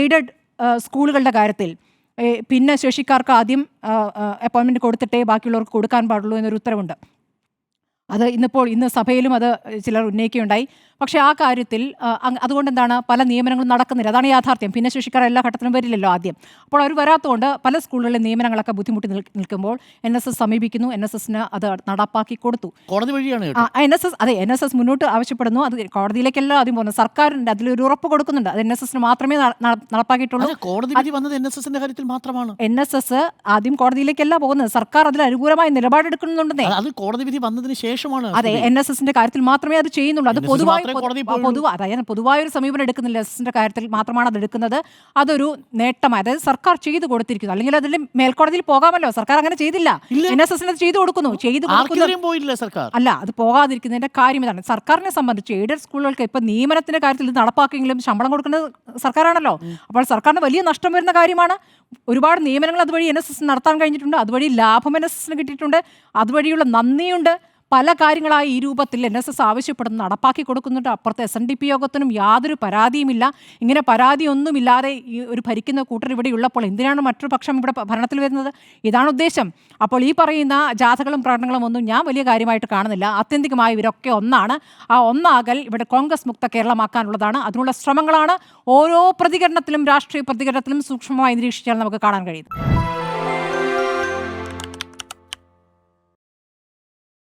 Aided സ്കൂളുകളുടെ കാര്യത്തിൽ. പിന്നെ ശേഷിക്കാർക്ക് ആദ്യം അപ്പോയിൻമെന്റ് കൊടുത്തിട്ടേ ബാക്കിയുള്ളവർക്ക് കൊടുക്കാൻ പാടുള്ളൂ എന്നൊരു ഉത്തരവുണ്ട്. അത് ഇന്നിപ്പോൾ ഇന്ന് സഭയിലും അത് ചിലർ ഉന്നയിക്കുകയുണ്ടായി. പക്ഷേ ആ കാര്യത്തിൽ അതുകൊണ്ട് എന്താണ് പല നിയമനങ്ങളും നടക്കുന്നില്ല. അതാണ് യാഥാർത്ഥ്യം. പിന്നെ ശേഷിക്കാർ എല്ലാ ഘട്ടത്തിലും വരില്ലല്ലോ ആദ്യം. അപ്പോൾ അവർ വരാത്തതുകൊണ്ട് പല സ്കൂളുകളിലെ നിയമനങ്ങളൊക്കെ ബുദ്ധിമുട്ടി നിൽക്കുമ്പോൾ എൻ എസ് എസ് സമീപിക്കുന്നു. എൻ എസ് എസിന് അത് നടപ്പാക്കി കൊടുത്തു. കോടതി വഴിയാണ് എൻ എസ് എസ് അതെ എൻ എസ് എസ് മുന്നോട്ട് ആവശ്യപ്പെടുന്നു. അത് കോടതിയിലേക്കല്ല ആദ്യം പോകുന്നത് സർക്കാരിന്റെ അതിലൊരു ഉറപ്പ് കൊടുക്കുന്നുണ്ട്. അത് എൻ എസ് എസിന് മാത്രമേ നടപ്പാക്കിയിട്ടുള്ളൂ. കോടതി വിധി വന്നത് എൻ എസ് എസിന്റെ കാര്യത്തിൽ മാത്രമാണ്. എൻ എസ് എസ് ആദ്യം കോടതിയിലേക്കല്ല പോകുന്നത്. സർക്കാർ അതിൽ അനുകൂലമായ നിലപാടെടുക്കുന്നുണ്ടെന്നേ. അത് കോടതി വിധി വന്നതിന് ശേഷമാണ് അതെ എൻ എസ് എസിന്റെ കാര്യത്തിൽ മാത്രമേ അത് ചെയ്യുന്നുള്ളൂ. അത് പൊതുവായി മാത്രമേ പൊതു- കോടതിയിൽ അതായത് പൊതുവായ ഒരു സമീപനം എടുക്കുന്നില്ല എസ് എസിന്റെ കാര്യത്തിൽ മാത്രമാണ് അത് എടുക്കുന്നത്. അതൊരു നേട്ടമായി അതായത് സർക്കാർ ചെയ്തു കൊടുത്തിരിക്കുന്നു. അല്ലെങ്കിൽ അതിൽ മേൽക്കോടതിയിൽ പോകാമല്ലോ സർക്കാർ അങ്ങനെ ചെയ്തില്ല. എൻ എസ് എസിന് അത് ചെയ്തു കൊടുക്കുന്നു. ചെയ്തു പോയില്ല സർക്കാർ. അല്ല അത് പോകാതിരിക്കുന്നതിന്റെ കാര്യം ഇതാണ്. സർക്കാരിനെ സംബന്ധിച്ച് എയ്ഡഡ് സ്കൂളുകൾക്ക് ഇപ്പൊ നിയമനത്തിന്റെ കാര്യത്തിൽ ഇത് നടപ്പാക്കിയെങ്കിലും ശമ്പളം കൊടുക്കുന്നത് സർക്കാരാണല്ലോ. അപ്പോൾ സർക്കാരിന് വലിയ നഷ്ടം വരുന്ന കാര്യമാണ്. ഒരുപാട് നിയമനങ്ങൾ അതുവഴി എൻ എസ് എസ് നടത്താൻ കഴിഞ്ഞിട്ടുണ്ട്. അതുവഴി ലാഭം എൻ എസ് എസിന് കിട്ടിയിട്ടുണ്ട്. അതുവഴിയുള്ള നന്ദിയുണ്ട്. പല കാര്യങ്ങളായി ഈ രൂപത്തിൽ എൻ എസ് എസ് ആവശ്യപ്പെടുന്നു നടപ്പാക്കി കൊടുക്കുന്നുണ്ട്. അപ്പുറത്തെ എസ് എൻ ഡി പി യോഗത്തിനും യാതൊരു പരാതിയുമില്ല. ഇങ്ങനെ പരാതിയൊന്നുമില്ലാതെ ഈ ഒരു ഭരിക്കുന്ന കൂട്ടർ ഇവിടെ ഉള്ളപ്പോൾ എന്തിനാണ് മറ്റൊരു പക്ഷം ഇവിടെ ഭരണത്തിൽ വരുന്നത്? ഇതാണ് ഉദ്ദേശം. അപ്പോൾ ഈ പറയുന്ന ജാഥകളും പ്രകടനങ്ങളും ഒന്നും ഞാൻ വലിയ കാര്യമായിട്ട് കാണുന്നില്ല. ആത്യന്തികമായി ഇവരൊക്കെ ഒന്നാണ്. ആ ഒന്നാകൽ ഇവിടെ കോൺഗ്രസ് മുക്ത കേരളമാക്കാനുള്ളതാണ്. അതിനുള്ള ശ്രമങ്ങളാണ് ഓരോ പ്രതികരണത്തിലും രാഷ്ട്രീയ പ്രതികരണത്തിലും സൂക്ഷ്മമായി നിരീക്ഷിച്ചാൽ നമുക്ക് കാണാൻ കഴിയുന്നത്.